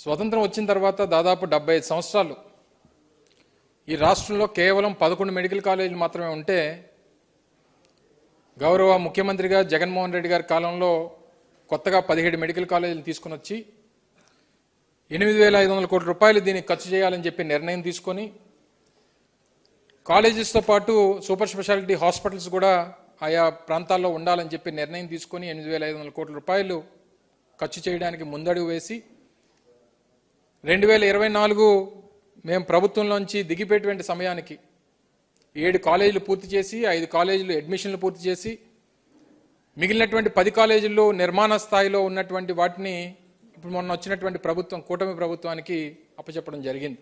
స్వతంత్రం వచ్చిన తర్వాత దాదాపు డెబ్బై ఐదు సంవత్సరాలు ఈ రాష్ట్రంలో కేవలం పదకొండు మెడికల్ కాలేజీలు మాత్రమే ఉంటే గౌరవ ముఖ్యమంత్రిగా జగన్మోహన్ రెడ్డి గారి కాలంలో కొత్తగా పదిహేడు మెడికల్ కాలేజీలు తీసుకుని వచ్చి ఎనిమిది వేల ఐదు వందల కోట్ల రూపాయలు దీనికి ఖర్చు చేయాలని చెప్పి నిర్ణయం తీసుకొని కాలేజెస్తో పాటు సూపర్ స్పెషాలిటీ హాస్పిటల్స్ కూడా ఆయా ప్రాంతాల్లో ఉండాలని చెప్పి నిర్ణయం తీసుకొని ఎనిమిది వేల ఐదు వందల కోట్ల రూపాయలు ఖర్చు చేయడానికి ముందడుగు వేసి రెండు వేల ఇరవై నాలుగు మేము ప్రభుత్వంలోంచి దిగిపోయేటువంటి సమయానికి ఏడు కాలేజీలు పూర్తి చేసి ఐదు కాలేజీలు అడ్మిషన్లు పూర్తి చేసి మిగిలినటువంటి పది కాలేజీల్లో నిర్మాణ స్థాయిలో ఉన్నటువంటి వాటిని ఇప్పుడు మొన్న వచ్చినటువంటి ప్రభుత్వం కూటమి ప్రభుత్వానికి అప్పచెప్పడం జరిగింది.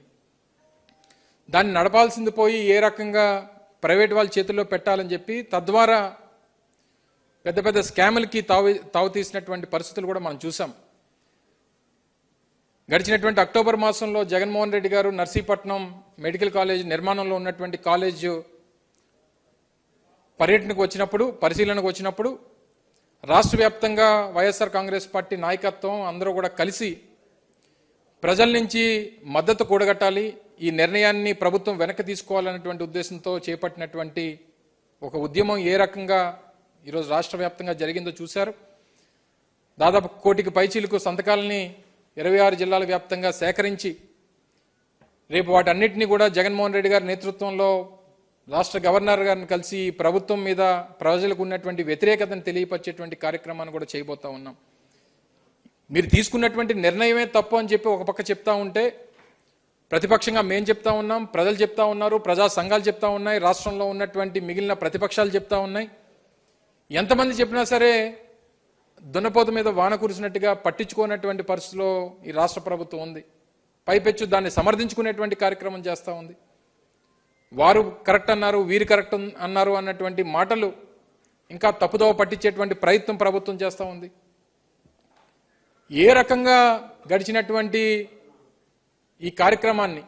దాన్ని నడపాల్సింది పోయి ఏ రకంగా ప్రైవేట్ వాళ్ళ చేతుల్లో పెట్టాలని చెప్పి తద్వారా పెద్ద పెద్ద స్కాములకి తావు తావు తీసినటువంటి పరిస్థితులు కూడా మనం చూసాం. గడిచినటువంటి అక్టోబర్ మాసంలో జగన్మోహన్ రెడ్డి గారు నర్సీపట్నం మెడికల్ కాలేజ్ నిర్మాణంలో ఉన్నటువంటి కాలేజు పర్యటనకు వచ్చినప్పుడు పరిశీలనకు వచ్చినప్పుడు రాష్ట్ర వ్యాప్తంగా వైఎస్ఆర్ కాంగ్రెస్ పార్టీ నాయకత్వం అందరూ కూడా కలిసి ప్రజల నుంచి మద్దతు కూడగట్టాలి ఈ నిర్ణయాన్ని ప్రభుత్వం వెనక్కి తీసుకోవాలనేటువంటి ఉద్దేశంతో చేపట్టినటువంటి ఒక ఉద్యమం ఏ రకంగా ఈరోజు రాష్ట్ర వ్యాప్తంగా జరిగిందో చూశారు. దాదాపు కోటికి పైచీలకు సంతకాలని ఇరవై ఆరు జిల్లాల వ్యాప్తంగా సేకరించి రేపు వాటన్నిటినీ కూడా జగన్మోహన్ రెడ్డి గారి నేతృత్వంలో రాష్ట్ర గవర్నర్ గారిని కలిసి ప్రభుత్వం మీద ప్రజలకు ఉన్నటువంటి వ్యతిరేకతను తెలియపరిచేటువంటి కార్యక్రమాన్ని కూడా చేయబోతా ఉన్నాం. మీరు తీసుకున్నటువంటి నిర్ణయమే తప్పు అని చెప్పి ఒక పక్క చెప్తా ఉంటే ప్రతిపక్షంగా మేము చెప్తా ఉన్నాం ప్రజలు చెప్తా ఉన్నారు ప్రజా సంఘాలు చెప్తా ఉన్నాయి రాష్ట్రంలో ఉన్నటువంటి మిగిలిన ప్రతిపక్షాలు చెప్తా ఉన్నాయి. ఎంతమంది చెప్పినా సరే దున్నపోత మీద వాన కురిసినట్టుగా పట్టించుకోనటువంటి పరిస్థితిలో ఈ రాష్ట్ర ప్రభుత్వం ఉంది. పైపెచ్చు దాన్ని సమర్థించుకునేటువంటి కార్యక్రమం చేస్తూ ఉంది. వారు కరెక్ట్ అన్నారు వీరు కరెక్ట్ అన్నారు అన్నటువంటి మాటలు ఇంకా తప్పుదోవ పట్టించేటువంటి ప్రయత్నం ప్రభుత్వం చేస్తూ ఉంది. ఏ రకంగా గడిచినటువంటి ఈ కార్యక్రమాన్ని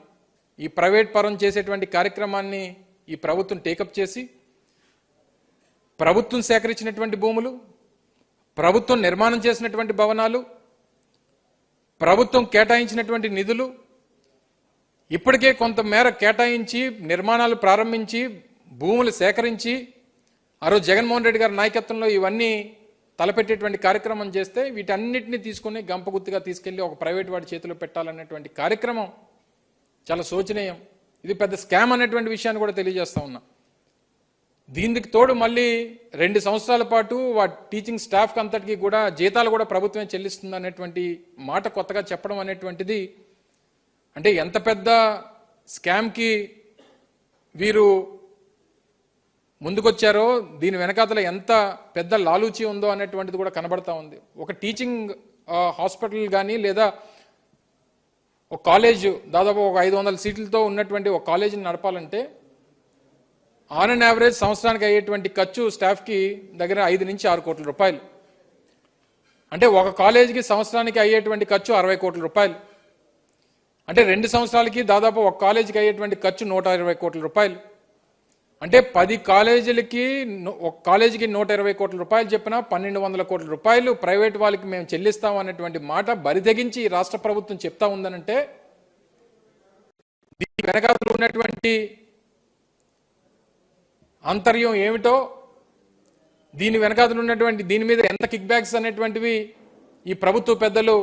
ఈ ప్రైవేట్ పరం చేసేటువంటి కార్యక్రమాన్ని ఈ ప్రభుత్వం టేకప్ చేసి ప్రభుత్వం సేకరించినటువంటి భూములు ప్రభుత్వం నిర్మాణం చేసినటువంటి భవనాలు ప్రభుత్వం కేటాయించినటువంటి నిధులు ఇప్పటికే కొంత మేర కేటాయించి నిర్మాణాలు ప్రారంభించి భూములు సేకరించి ఆ రోజు జగన్మోహన్ రెడ్డి గారి నాయకత్వంలో ఇవన్నీ తలపెట్టేటువంటి కార్యక్రమం చేస్తే వీటన్నిటిని తీసుకుని గంపగుత్తుగా తీసుకెళ్ళి ఒక ప్రైవేట్ వాడి చేతిలో పెట్టాలనేటువంటి కార్యక్రమం చాలా శోచనీయం. ఇది పెద్ద స్కామ్ అనేటువంటి విషయాన్ని కూడా తెలియజేస్తా ఉన్నా. దీనికి తోడు మళ్ళీ రెండు సంవత్సరాల పాటు వాటి టీచింగ్ స్టాఫ్ అంతటికి కూడా జీతాలు కూడా ప్రభుత్వమే చెల్లిస్తుంది అనేటువంటి మాట కొత్తగా చెప్పడం అనేటువంటిది. అంటే ఎంత పెద్ద స్కామ్కి వీరు ముందుకొచ్చారో దీని వెనకాతల ఎంత పెద్ద లాలూచి ఉందో అనేటువంటిది కూడా కనబడతా ఉంది. ఒక టీచింగ్ హాస్పిటల్ కానీ లేదా ఒక కాలేజ్ దాదాపు ఒక ఐదు వందల సీట్లతో ఉన్నటువంటి ఒక కాలేజీని నడపాలంటే ఆన్ అండ్ యావరేజ్ సంవత్సరానికి అయ్యేటువంటి ఖర్చు స్టాఫ్కి దగ్గర ఐదు నుంచి ఆరు కోట్ల రూపాయలు. అంటే ఒక కాలేజీకి సంవత్సరానికి అయ్యేటువంటి ఖర్చు అరవై కోట్ల రూపాయలు. అంటే రెండు సంవత్సరాలకి దాదాపు ఒక కాలేజీకి అయ్యేటువంటి ఖర్చు నూట ఇరవై కోట్ల రూపాయలు. అంటే పది కాలేజీలకి ఒక కాలేజీకి నూట ఇరవై కోట్ల రూపాయలు చెప్పిన పన్నెండు వందల కోట్ల రూపాయలు ప్రైవేట్ వాళ్ళకి మేము చెల్లిస్తాం అనేటువంటి మాట బరితెగించి రాష్ట్ర ప్రభుత్వం చెప్తా ఉందనంటే దీని వెనకాతలు ఉన్నటువంటి అంతర్యం ఏమిటో దీని వెనకాతలు ఉన్నటువంటి దీని మీద ఎంత కిక్ బ్యాక్స్ అనేటువంటివి ఈ ప్రభుత్వ పెద్దలు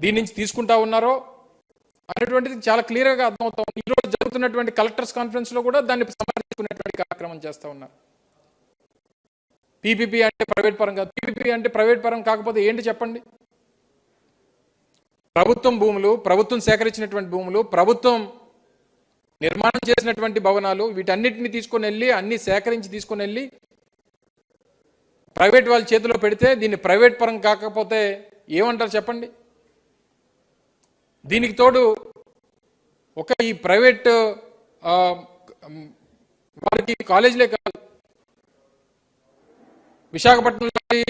దీని నుంచి తీసుకుంటా ఉన్నారో అనేటువంటిది చాలా క్లియర్గా అర్థమవుతాం ఈరోజు జరుగుతున్నటువంటి కలెక్టర్స్ కాన్ఫరెన్స్లో కూడా దాన్ని సమర్థించుకునేటువంటి కార్యక్రమం చేస్తూ ఉన్నారు. పీపీపీ అంటే ప్రైవేట్ పరం కాదు. పీపీపీ అంటే ప్రైవేట్ పరం కాకపోతే ఏంటి చెప్పండి? ప్రభుత్వం భూములు ప్రభుత్వం సేకరించినటువంటి భూములు ప్రభుత్వం నిర్మాణం చేసినటువంటి భవనాలు వీటన్నిటిని తీసుకొని వెళ్ళి అన్ని సేకరించి తీసుకొని వెళ్ళి ప్రైవేట్ వాళ్ళ చేతిలో పెడితే దీన్ని ప్రైవేట్ పరం కాకపోతే ఏమంటారు చెప్పండి? దీనికి తోడు ఒక ఈ ప్రైవేట్ వారికి కాలేజీలే కాదు. విశాఖపట్నం లాంటి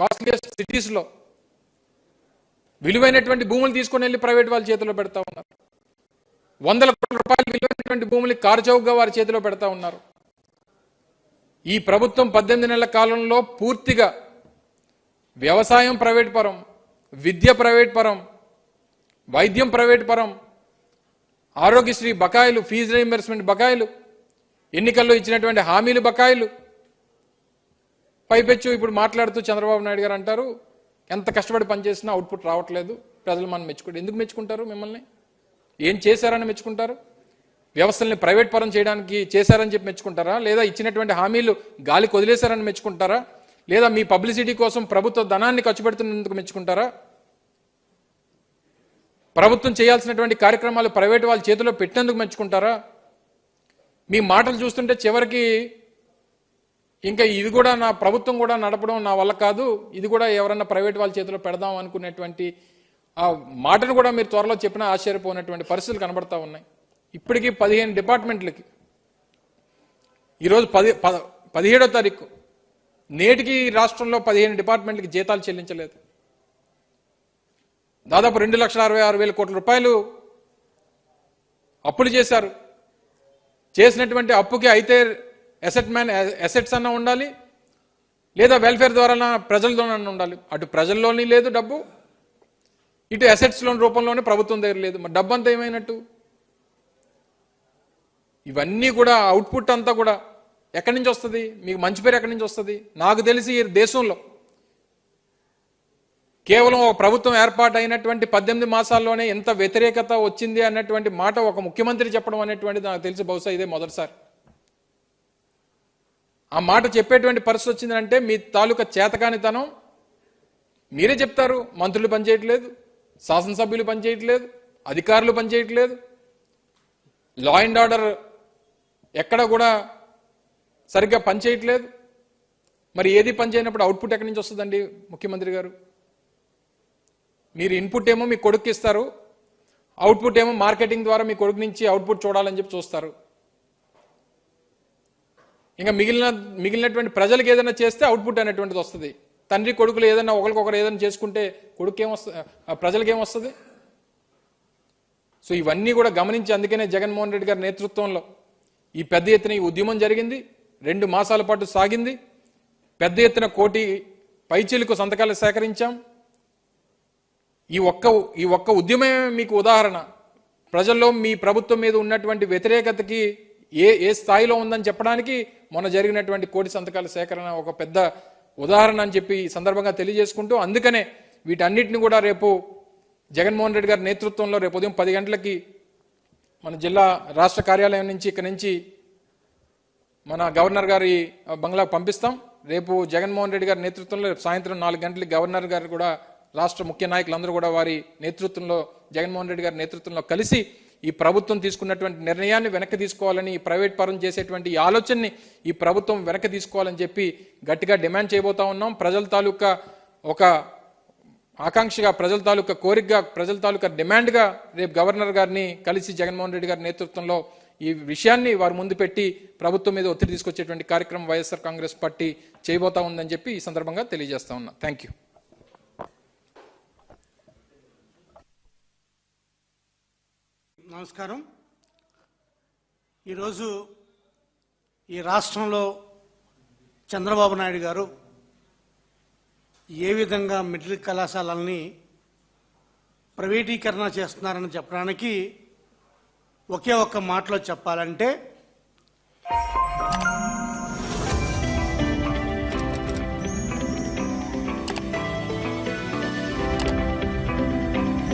కాస్ట్లియస్ట్ సిటీస్లో విలువైనటువంటి భూములు తీసుకొని వెళ్ళి ప్రైవేట్ వాళ్ళ చేతిలో పెడతా ఉన్నారు. వందల కోట్ల రూపాయలు విలువైనటువంటి భూములు కారుచౌకగా వారి చేతిలో పెడతా ఉన్నారు. ఈ ప్రభుత్వం పద్దెనిమిది నెలల కాలంలో పూర్తిగా వ్యవసాయం ప్రైవేట్ పరం విద్య ప్రైవేట్ పరం వైద్యం ప్రైవేట్ పరం ఆరోగ్యశ్రీ బకాయిలు ఫీజు రీఎంబర్స్మెంట్ బకాయిలు ఎన్నికల్లో ఇచ్చినటువంటి హామీలు బకాయిలు. పైపెచ్చు ఇప్పుడు మాట్లాడుతూ చంద్రబాబు నాయుడు గారు అంటారు ఎంత కష్టపడి పనిచేసినా అవుట్పుట్ రావట్లేదు ప్రజలు మనం మెచ్చుకుంటారు. ఎందుకు మెచ్చుకుంటారు మిమ్మల్ని? ఏం చేశారని మెచ్చుకుంటారు? వ్యవస్థల్ని ప్రైవేట్ పరం చేయడానికి చేశారని చెప్పి మెచ్చుకుంటారా? లేదా ఇచ్చినటువంటి హామీలు గాలి వదిలేశారని మెచ్చుకుంటారా? లేదా మీ పబ్లిసిటీ కోసం ప్రభుత్వ ధనాన్ని ఖర్చు పెడుతున్నందుకు మెచ్చుకుంటారా? ప్రభుత్వం చేయాల్సినటువంటి కార్యక్రమాలు ప్రైవేట్ వాళ్ళ చేతిలో పెట్టినందుకు మెచ్చుకుంటారా? మీ మాటలు చూస్తుంటే చివరికి ఇంకా ఇది కూడా నా ప్రభుత్వం కూడా నడపడం నా వల్ల కాదు. ఇది కూడా ఎవరన్నా ప్రైవేట్ వాళ్ళ చేతిలో పెడదాం అనుకునేటువంటి ఆ మాటను కూడా మీరు త్వరలో చెప్పినా ఆశ్చర్యపోయినటువంటి పరిస్థితులు కనబడతా ఉన్నాయి. ఇప్పటికీ పదిహేను డిపార్ట్మెంట్లకి. ఈరోజు పది పద పదిహేడో తారీఖు. నేటికి ఈ రాష్ట్రంలో పదిహేను డిపార్ట్మెంట్లకి జీతాలు చెల్లించలేదు. దాదాపు రెండు లక్షల అరవై ఆరు వేల కోట్ల రూపాయలు అప్పులు చేశారు. చేసినటువంటి అప్పుకి అయితే అసెట్ మ్యాన్ అసెట్స్ అన్న ఉండాలి లేదా వెల్ఫేర్ ద్వారా ప్రజలతోనన్నా ఉండాలి. అటు ప్రజల్లోని లేదు డబ్బు ఇటు అసెట్స్ లోన్ రూపంలోనే ప్రభుత్వం దగ్గర లేదు. మరి డబ్బు అంతా ఏమైనట్టు? ఇవన్నీ కూడా అవుట్పుట్ అంతా కూడా ఎక్కడి నుంచి వస్తుంది? మీకు మంచి పేరు ఎక్కడి నుంచి వస్తుంది? నాకు తెలిసి ఈ దేశంలో. కేవలం ఒక ప్రభుత్వం ఏర్పాటు అయినటువంటి పద్దెనిమిది మాసాల్లోనే ఎంత వ్యతిరేకత వచ్చింది అన్నటువంటి మాట ఒక ముఖ్యమంత్రి చెప్పడం అనేటువంటిది నాకు తెలిసి బహుశా ఇదే మొదటిసారి. ఆ మాట చెప్పేటువంటి పరిస్థితి వచ్చిందంటే మీ తాలూకా చేతకానితనం. మీరే చెప్తారు మంత్రులు పనిచేయట్లేదు. శాసనసభ్యులు పనిచేయట్లేదు అధికారులు పనిచేయట్లేదు. లా అండ్ ఆర్డర్ ఎక్కడ కూడా సరిగ్గా పనిచేయట్లేదు. మరి ఏది పనిచేయనప్పుడు అవుట్పుట్ ఎక్కడి నుంచి వస్తుందండి ముఖ్యమంత్రి గారు? మీరు ఇన్పుట్ ఏమో మీ కొడుకు ఇస్తారు అవుట్పుట్ ఏమో మార్కెటింగ్ ద్వారా మీ కొడుకు నుంచి అవుట్పుట్ చూడాలని చెప్పి చూస్తారు. ఇంకా మిగిలిన మిగిలినటువంటి ప్రజలకు ఏదైనా చేస్తే అవుట్పుట్ అనేటువంటిది వస్తుంది. తండ్రి కొడుకులు ఏదైనా ఒకరికొకరు ఏదైనా చేసుకుంటే కొడుకు ఏమొస్తుంది ప్రజలకు ఏమొస్తుంది సో ఇవన్నీ కూడా గమనించి అందుకనే జగన్మోహన్ రెడ్డి గారి నేతృత్వంలో ఈ పెద్ద ఎత్తున ఈ ఉద్యమం జరిగింది. రెండు మాసాల పాటు సాగింది. పెద్ద ఎత్తున కోటి పైచీలకు సంతకాలు సేకరించాం. ఈ ఒక్క ఈ ఒక్క ఉద్యమమే మీకు ఉదాహరణ. ప్రజల్లో మీ ప్రభుత్వం మీద ఉన్నటువంటి వ్యతిరేకతకి ఏ ఏ స్థాయిలో ఉందని చెప్పడానికి మొన్న జరిగినటువంటి కోటి సంతకాల సేకరణ ఒక పెద్ద ఉదాహరణ అని చెప్పి ఈ సందర్భంగా తెలియజేసుకుంటూ అందుకనే వీటన్నిటిని కూడా రేపు జగన్మోహన్ రెడ్డి గారి నేతృత్వంలో రేపు ఉదయం పది గంటలకి మన జిల్లా రాష్ట్ర కార్యాలయం నుంచి ఇక్కడ నుంచి మన గవర్నర్ గారి బంగ్లాకు పంపిస్తాం. రేపు జగన్మోహన్ రెడ్డి గారి నేతృత్వంలో రేపు సాయంత్రం నాలుగు గంటలకి గవర్నర్ గారు కూడా రాష్ట్ర ముఖ్య నాయకులందరూ కూడా వారి నేతృత్వంలో జగన్మోహన్ రెడ్డి గారి నేతృత్వంలో కలిసి ఈ ప్రభుత్వం తీసుకున్నటువంటి నిర్ణయాన్ని వెనక్కి తీసుకోవాలని ఈ ప్రైవేట్ పరం చేసేటువంటి ఈ ఆలోచనని ఈ ప్రభుత్వం వెనక్కి తీసుకోవాలని చెప్పి గట్టిగా డిమాండ్ చేయబోతా ఉన్నాం. ప్రజల తాలూకా ఒక ఆకాంక్షగా ప్రజల తాలూకా కోరికగా ప్రజల తాలూకా డిమాండ్గా రేపు గవర్నర్ గారిని కలిసి జగన్మోహన్ రెడ్డి గారి నేతృత్వంలో ఈ విషయాన్ని వారు ముందు పెట్టి ప్రభుత్వం మీద ఒత్తిడి తీసుకొచ్చేటువంటి కార్యక్రమం వైఎస్ఆర్ కాంగ్రెస్ పార్టీ చేయబోతా ఉందని చెప్పి ఈ సందర్భంగా తెలియజేస్తా ఉన్నా. థ్యాంక్ యూ నమస్కారం. ఈరోజు ఈ రాష్ట్రంలో చంద్రబాబు నాయుడు గారు ఏ విధంగా మిడిల్ కళాశాలల్ని ప్రైవేటీకరణ చేస్తున్నారని చెప్పడానికి ఒకే ఒక్క మాటలో చెప్పాలంటే